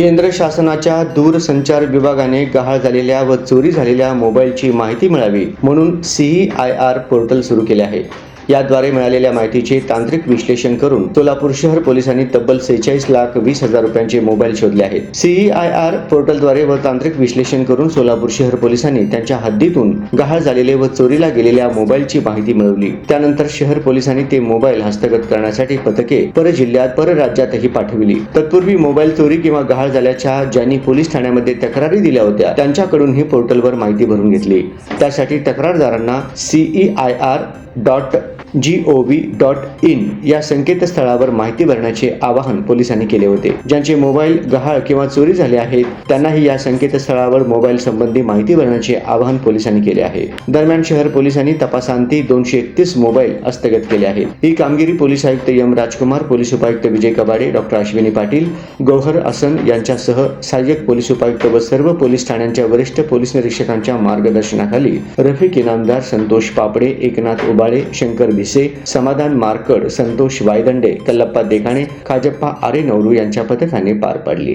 केंद्र शासनाच्या दूरसंचार विभागाने गहाळ झालेल्या व चोरी झालेल्या मोबाईलची माहिती मिळावी म्हणून सीई आय आर पोर्टल सुरू केले आहे. याद्वारे मिळालेल्या माहितीचे तांत्रिक विश्लेषण करून सोलापूर शहर पोलिसांनी तब्बल सेहेचाळीस लाख वीस हजार रुपयांचे मोबाईल शोधले आहेत. सीई आय आर पोर्टलद्वारे व तांत्रिक विश्लेषण करून सोलापूर शहर पोलिसांनी त्यांच्या हद्दीतून गहाळ झालेले व चोरीला गेलेल्या मोबाईलची माहिती मिळवली. त्यानंतर शहर पोलिसांनी ते मोबाईल हस्तगत करण्यासाठी पथके परजिल्ह्यात परराज्यातही पाठविली. तत्पूर्वी मोबाईल चोरी किंवा गहाळ झाल्याच्या ज्यांनी पोलीस ठाण्यामध्ये तक्रारी दिल्या होत्या त्यांच्याकडून ही पोर्टलवर माहिती भरून घेतली. त्यासाठी तक्रारदारांना C E I R dot G O V dot in या संकेतस्थळावर माहिती भरण्याचे आवाहन पोलिसांनी केले होते. ज्यांचे मोबाईल गहाळ किंवा चोरी झाले आहेत त्यांनाही या संकेतस्थळावर मोबाईल संबंधी माहिती भरण्याचे आवाहन पोलिसांनी केले आहे. दरम्यान शहर पोलिसांनी तपासांती दोनशे एकतीस मोबाईल हस्तगत केले आहेत. ही कामगिरी पोलीस आयुक्त एम राजकुमार पोलीस उपायुक्त विजय कबाडे डॉक्टर अश्विनी पाटील गौहर असन यांच्यासह सहाय्यक पोलीस उपायुक्त व सर्व पोलीस ठाण्यांच्या वरिष्ठ पोलीस निरीक्षकांच्या मार्गदर्शनाखाली रफिक इनामदार संतोष पापडे एकनाथ उबाळे शंकर भिसे समाधान मारकड संतोष वायदंडे कल्लप्पा देखाणे खाजप्पा आरे नवरू यांच्या पथकाने पार पाडली.